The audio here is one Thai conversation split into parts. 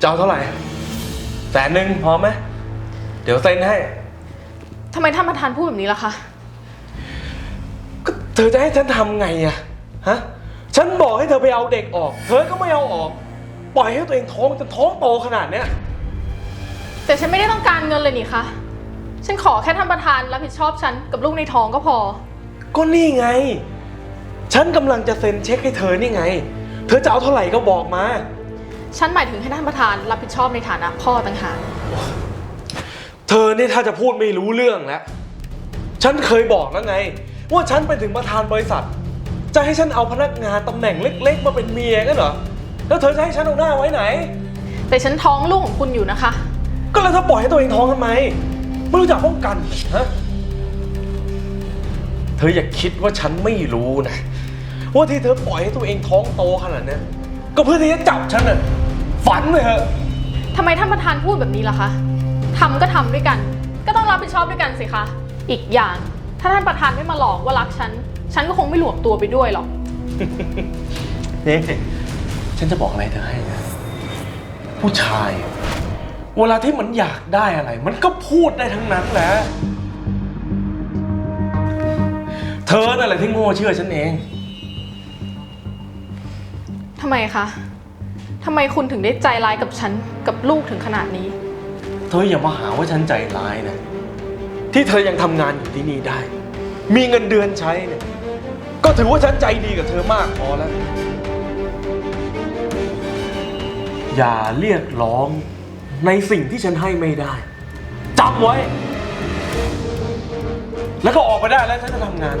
จะเอาเท่าไหร่แสนหนึ่งพอไหมเดี๋ยวเซ็นให้ ทำไมท่านประธานพูดแบบนี้ล่ะคะ ก็เธอจะให้ฉันทำไงอะฮะ ฉันบอกให้เธอไปเอาเด็กออก เธอก็ไม่เอาออก ปล่อยให้ตัวเองท้องจนท้องโตขนาดเนี้ย แต่ฉันไม่ได้ต้องการเงินเลยนี่คะ ฉันขอแค่ท่านประธานรับผิดชอบฉันกับลูกในท้องก็พอ ก็นี่ไง ฉันกำลังจะเซ็นเช็คให้เธอนี่ไง เธอจะเอาเท่าไหร่ก็บอกมา ฉันหมายถึงให้ท่านประธานรับผิดชอบในฐานะพ่อต่างหาก เธอนี่ถ้าจะพูดไม่รู้เรื่องแล้วฉันเคยบอกแล้วไง ว่าฉันไปถึงประธานบริษัท จะให้ฉันเอาพนักงานตำแหน่งเล็ก ๆ มาเป็นเมียกันเหรอ แล้วเธอจะให้ฉันเอาหน้าไว้ไหน แต่ฉันท้องลูกของคุณอยู่นะคะ ก็แล้วเธอปล่อยให้ตัวเองท้องทำไม ไม่รู้จักป้องกันฮะ เธออย่าคิดว่าฉันไม่รู้นะ ว่าที่เธอปล่อยให้ตัวเองท้องโตขนาดเนี้ยก็เพื่อที่จะจับฉันน่ะ ฝันเลยเหอะทำไมท่านประธานพูดแบบนี้ล่ะคะทำก็ทำด้วยกัน ก็ต้องรับผิดชอบด้วยกันสิคะ อีกอย่าง ถ้าท่านประธานไม่มาหลอกว่ารักฉัน ฉันก็คงไม่หลวมตัวไปด้วยหรอก นี่ฉันจะบอกอะไรเธอให้นะ ผู้ชาย เวลาที่มันอยากได้อะไร มันก็พูดได้ทั้งนั้นแหละ เธอนั่นแหละที่โง่เชื่อฉันเอง ทำไมคะ ทำไมคุณถึงได้ใจร้ายกับฉันกับลูกถึงขนาดนี้ เธออย่ามาหาว่าฉันใจร้ายนะ ที่เธอยังทำงานอยู่ที่นี่ได้ มีเงินเดือนใช้เนี่ย ก็ถือว่าฉันใจดีกับเธอมากพอแล้ว อย่าเรียกร้องในสิ่งที่ฉันให้ไม่ได้จำไว้ แล้วก็ออกไปได้แล้วฉันจะทำงาน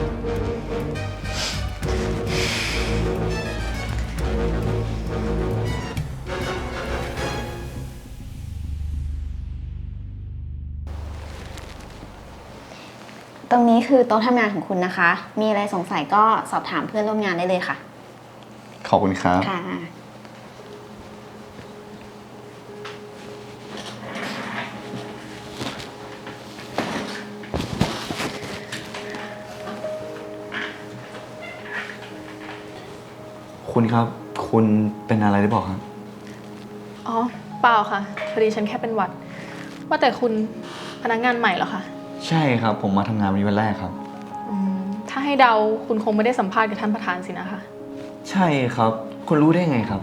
ตรงนี้คือโต๊ะทำงานของคุณนะคะ มีอะไรสงสัยก็สอบถามเพื่อนร่วมงานได้เลยค่ะ ขอบคุณครับ ค่ะ คุณครับ คุณเป็นอะไรหรือเปล่าครับ อ๋อ เปล่าค่ะ พอดีฉันแค่เป็นหวัด ว่าแต่คุณพนักงานใหม่เหรอคะ ใช่ครับ ผมมาทำงานวันนี้วันแรกครับ อืมถ้าให้เดาคุณคงไม่ได้สัมภาษณ์กับท่านประธานสินะคะ ใช่ครับ คุณรู้ได้ไงครับ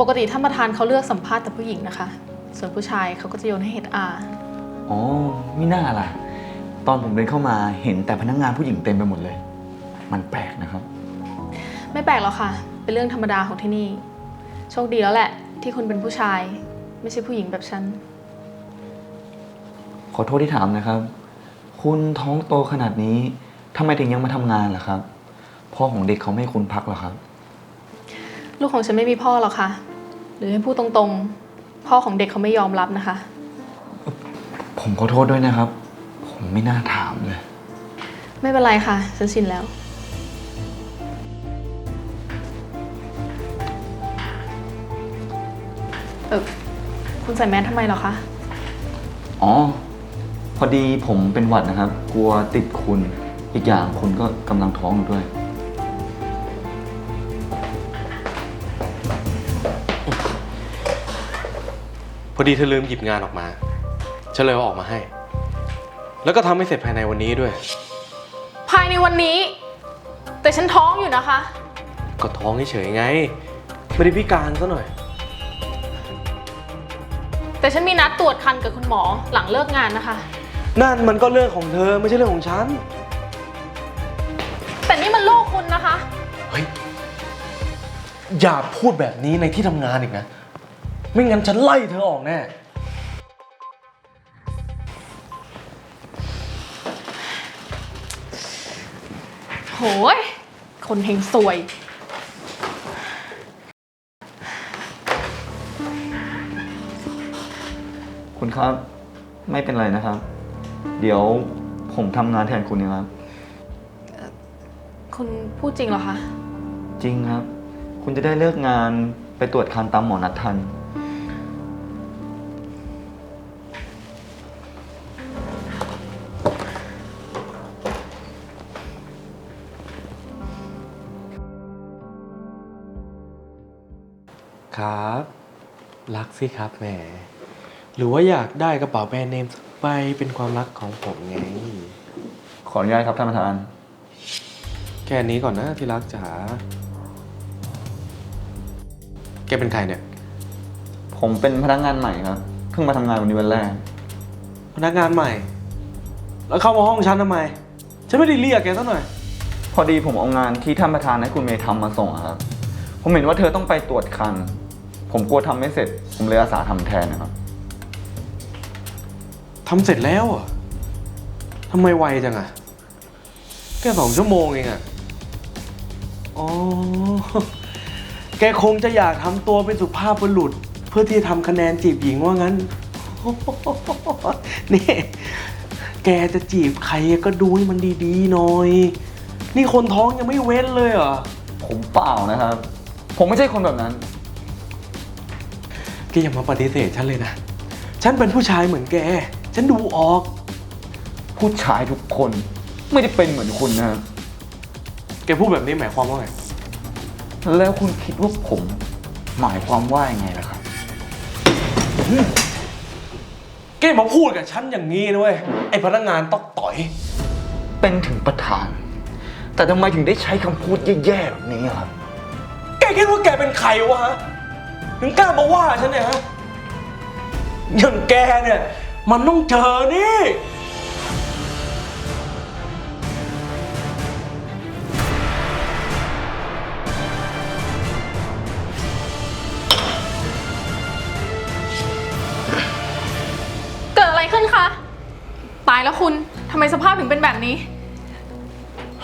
ปกติท่านประธานเขาเลือกสัมภาษณ์แต่ผู้หญิงนะคะ ส่วนผู้ชายเขาก็จะโยนให้เฮดอาอ๋อมิน่าล่ะ ตอนผมเดินเข้ามาเห็นแต่พนักงานผู้หญิงเต็มไปหมดเลย มันแปลกนะครับ ไม่แปลกหรอกค่ะ เป็นเรื่องธรรมดาของที่นี่ โชคดีแล้วแหละ ที่คุณเป็นผู้ชาย ไม่ใช่ผู้หญิงแบบฉันข อโทษที่ถามนะครับ คุณท้องโตขนาดนี้ทำไมถึงยังมาทำงานล่ะครับ พ่อของเด็กเขาไม่ให้คุณพักเหรอครับ ลูกของฉันไม่มีพ่อหรอกค่ะ หรือให้พูดตรงๆ พ่อของเด็กเขาไม่ยอมรับนะคะ ผมขอโทษด้วยนะครับ ผมไม่น่าถามเลย ไม่เป็นไรค่ะ ฉันชินแล้ว เออคุณใส่แมสทำไมเหรอคะ อ๋อ พอดีผมเป็นหวัดนะครับ กลัวติดคุณ อีกอย่างคุณก็กำลังท้องอยู่ด้วย พอดีเธอลืมหยิบงานออกมาฉันเลยเอาออกมาให้ แล้วก็ทำให้เสร็จภายในวันนี้ด้วย ภายในวันนี้ แต่ฉันท้องอยู่นะคะ ก็ท้องเฉยๆไง ไม่ได้พิการซะหน่อย แต่ฉันมีนัดตรวจคันกับคุณหมอหลังเลิกงานนะคะ นั่นมันก็เรื่องของเธอไม่ใช่เรื่องของฉัน แต่นี่มันลูกคุณนะคะ เฮ้ย อย่าพูดแบบนี้ในที่ทำงานอีกนะ ไม่งั้นฉันไล่เธอออกแน่ โหย คนเฮงซวย คุณครับ ไม่เป็นไรนะครับ เดี๋ยวผมทำงานแทนคุณนะครับ คุณพูดจริงเหรอคะ จริงครับ คุณจะได้เลิกงานไปตรวจคันตามหมอนัดทัน ครับ รักสิครับแหม หรือว่าอยากได้กระเป๋าแบรนด์เนมสัก ใบเป็นความรักของผมไง ขออนุญาตครับท่านประธาน แค่นี้ก่อนนะที่รักจ๋า แกเป็นใครเนี่ย ผมเป็นพนักงานใหม่ครับ เพิ่งมาทำงานวันนี้วันแรก พนักงานใหม่ แล้วเข้ามาห้องฉันทำไม ฉันไม่ได้เรียกแกสักหน่อย พอดีผมเอางานที่ท่านประธานให้คุณเมย์ทำมาส่งอะครับ ผมเห็นว่าเธอต้องไปตรวจคัน ผมกลัวทำไม่เสร็จ ผมเลยอาสาทำแทนนะครับ ทำเสร็จแล้วเหรอะทำไมไวจังอะแค่สองชั่วโมงเองอะอ๋อ แกคงจะอยากทำตัวเป็นสุภาพบุรุษ เพื่อที่จะทำคะแนนจีบหญิงว่างั้น นี่ แกจะจีบใครก็ดูให้มันดีๆหน่อย นี่คนท้องยังไม่เว้นเลยเหรอ ผมเปล่านะครับ ผมไม่ใช่คนแบบนั้น แกอย่ามาปฏิเสธฉันเลยนะ ฉันเป็นผู้ชายเหมือนแก ฉันดูออก ผู้ชายทุกคนไม่ได้เป็นเหมือนคุณนะครับแกพูดแบบนี้หมายความว่าไง แล้วคุณคิดว่าผมหมายความว่ายังไงล่ะครับ แกอย่ามาพูดกับฉันอย่างนี้นะเว้ย ไอพนักงานตอกต่อย เป็นถึงประธาน แต่ทำไมถึงได้ใช้คำพูดแย่ๆแบบนี้อะครับ แกคิดว่าแกเป็นใครวะฮะถึงกล้ามาว่าฉันเนี่ยฮะ อย่างแกเนี่ย มันต้องเจอนี่ เกิดอะไรขึ้นคะ ตายแล้วคุณ ทำไมสภาพถึงเป็นแบบนี้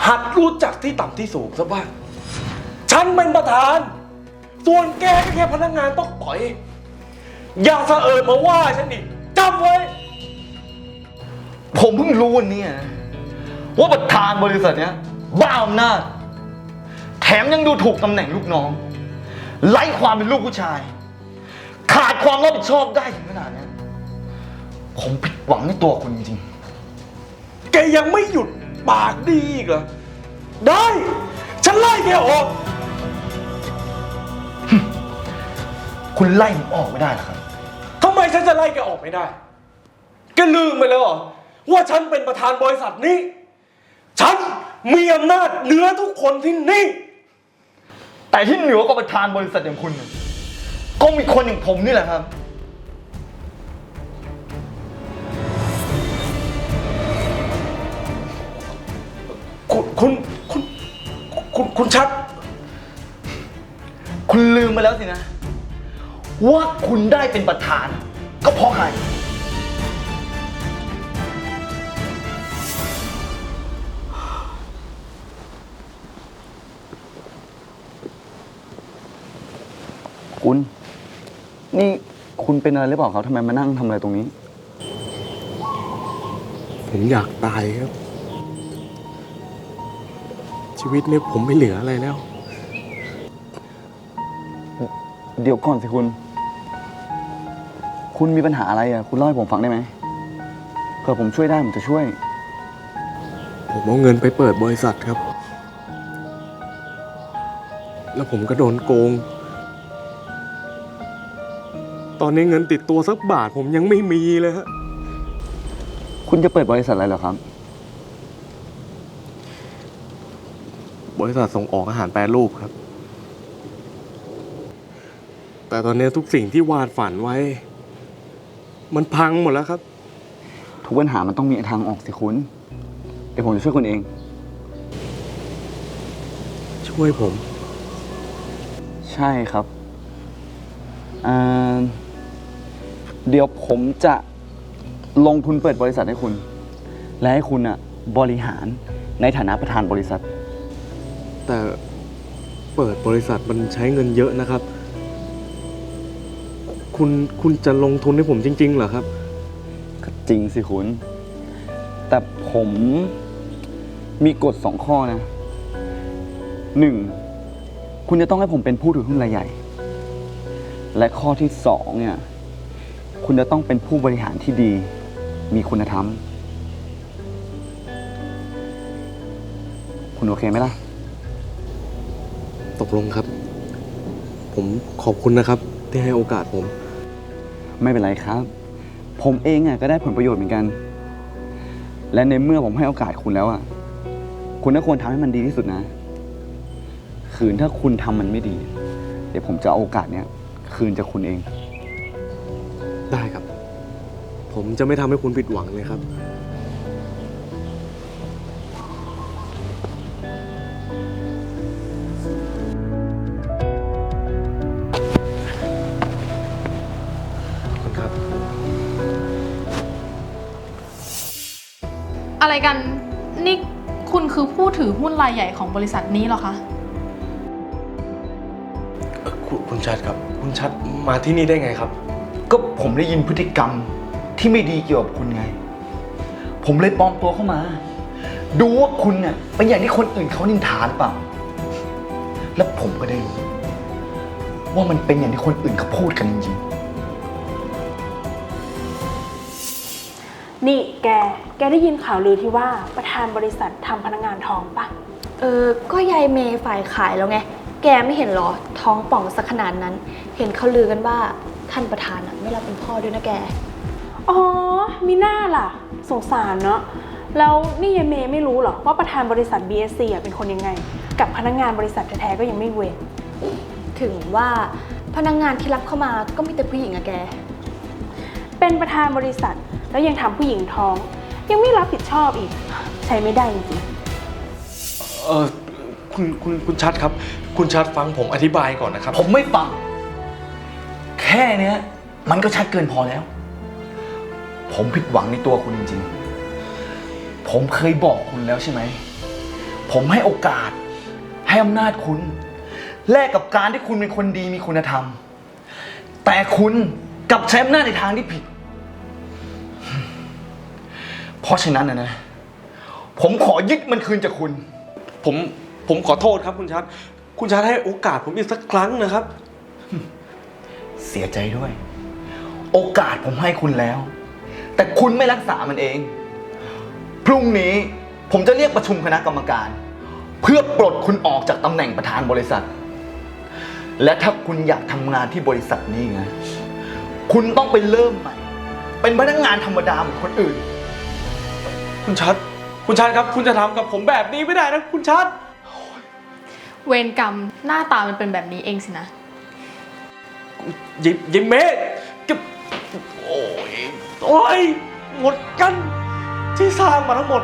หัดรู้จักที่ต่ำที่สูงซะบ้าง ฉันเป็นประธาน ส่วนแกก็แค่พนักงานต้องต่อย อย่าสะเอิดมาว่าฉันอีกจำไว้ ผมเพิ่งรู้วันนี้นะว่าประธานบริษัทเนี้ยบ้าอำนาจแถมยังดูถูกตำแหน่งลูกน้อง ไร้ความเป็นลูกผู้ชาย ขาดความรับผิดชอบได้ถึงขนาดเนี้ยผมผิดหวังในตัวคุณจริงแกยังไม่หยุดปากดีอีกเหรอ ได้ ฉันไล่แกออก ๆ คุณไล่ผมออกไม่ได้หรอกครับ ทำไมฉันจะไล่แกออกไม่ได้ แกลืมไปแล้วเหรอ ว่าฉันเป็นประธานบริษัทนี้ ฉันมีอำนาจเหนือทุกคนที่นี่ แต่ที่เหนือกว่าประธานบริษัทอย่างคุณเนี่ยก็มีคนอย่างผมนี่แหละครับ คุณคุณคุณคุณคุณชัด คุณลืมไปแล้วสินะ ว่าคุณได้เป็นประธาน ก็เพราะใคร คุณ นี่คุณเป็นอะไรหรือเปล่าครับทำไมมานั่งทำอะไรตรงนี้ ผมอยากตายครับ ชีวิตนี้ผมไม่เหลืออะไรแล้ว เดี๋ยวก่อนสิคุณ คุณมีปัญหาอะไรอะ คุณเล่าให้ผมฟังได้ไหมเผื่อผมช่วยได้ผมจะช่วย ผมเอาเงินไปเปิดบริษัทครับ แล้วผมก็โดนโกง ตอนนี้เงินติดตัวสักบาทผมยังไม่มีเลยฮะคุณจะเปิดบริษัทอะไรเหรอครับ บริษัทส่งออกอาหารแปรรูปครับ แต่ตอนนี้ทุกสิ่งที่วาดฝันไว้ มันพังหมดแล้วครับ ทุกปัญหามันต้องมีทางออกสิคุณ เดี๋ยวผมจะช่วยคุณเอง ช่วยผม ใช่ครับอ่า เดี๋ยวผมจะลงทุนเปิดบริษัทให้คุณ และให้คุณอะบริหารในฐานะประธานบริษัท แต่เปิดบริษัทมันใช้เงินเยอะนะครับ คุณคุณจะลงทุนให้ผมจริง ๆ เหรอครับ ก็จริงสิคุณ แต่ผมมีกฎสองข้อนะหนึ่งคุณจะต้องให้ผมเป็นผู้ถือหุ้นรายใหญ่ และข้อที่สองเนี่ย คุณจะต้องเป็นผู้บริหารที่ดี มีคุณธรรม คุณโอเคไหมล่ะ ตกลงครับ ผมขอบคุณนะครับ ที่ให้โอกาสผม ไม่เป็นไรครับ ผมเองอะก็ได้ผลประโยชน์เหมือนกัน และในเมื่อผมให้โอกาสคุณแล้วอะ คุณก็ควรทำให้มันดีที่สุดนะ คืนถ้าคุณทำมันไม่ดี เดี๋ยวผมจะเอาโอกาสเนี้ยคืนจากคุณเอง ได้ครับ ผมจะไม่ทำให้คุณผิดหวังเลยครับขอบคุณครับ อะไรกัน นี่คุณคือผู้ถือหุ้นรายใหญ่ของบริษัทนี้เหรอคะเอ่อคุณคุณชัดครับ คุณชัดมาที่นี่ได้ไงครับ ก็ผมได้ยินพฤติกรรมที่ไม่ดีเกี่ยวกับคุณไง ผมเลยปลอมตัวเข้ามา ดูว่าคุณเนี่ยเป็นอย่างที่คนอื่นเขานินทาหรือเปล่า แล้วผมก็ได้รู้ ว่ามันเป็นอย่างที่คนอื่นเขาพูดกันจริงนี่แก แกได้ยินข่าวลือที่ว่าประธานบริษัททำพนักงานท้องปะเออ ก็ยายเมย์ฝ่ายขายแล้วไง แกไม่เห็นเหรอ ท้องป่องสักขนาดนั้น เห็นเขาลือกันว่า ท่านประธานอะไม่รับเป็นพ่อด้วยนะแก อ๋อ มีหน้าล่ะ สงสารเนาะ แล้วนี่ยายเมย์ไม่รู้เหรอ ว่าประธานบริษัท BSC อะเป็นคนยังไง กับพนักงานบริษัทแท้ๆก็ยังไม่เว้น ถึงว่าพนักงานที่รับเข้ามาก็มีแต่ผู้หญิงอะแก เป็นประธานบริษัทแล้วยังทำผู้หญิงท้อง ยังไม่รับผิดชอบอีก ใช้ไม่ได้จริงเออคุณคุณคุณชัดครับ คุณชัดฟังผมอธิบายก่อนนะครับๆผมไม่ฟังแค่เนี้ย มันก็ชัดเกินพอแล้ว ผมผิดหวังในตัวคุณจริงๆ ผมเคยบอกคุณแล้วใช่ไหม ผมให้โอกาส ให้อำนาจคุณ แลกกับการที่คุณเป็นคนดีมีคุณธรรม แต่คุณกลับใช้อำนาจในทางที่ผิด เพราะฉะนั้นนะนะ ผมขอยึดมันคืนจากคุณ ผมผมขอโทษครับคุณชัด คุณชัดให้โอกาสผมอีกสักครั้งนะครับ เสียใจด้วย โอกาสผมให้คุณแล้ว แต่คุณไม่รักษามันเอง พรุ่งนี้ผมจะเรียกประชุมคณะกรรมการ เพื่อปลดคุณออกจากตำแหน่งประธานบริษัท และถ้าคุณอยากทำงานที่บริษัทนี้ไงคุณต้องไปเริ่มใหม่ เป็นพนักงานธรรมดาเหมือนคนอื่น คุณชัด คุณชัดครับ คุณจะทำกับผมแบบนี้ไม่ได้นะ คุณชัด เวรกรรมหน้าตามันเป็นแบบนี้เองสินะ ยิบยิมเมฆกับโอ้ยโอ้ยหมดกันที่สร้างมาทั้งหมด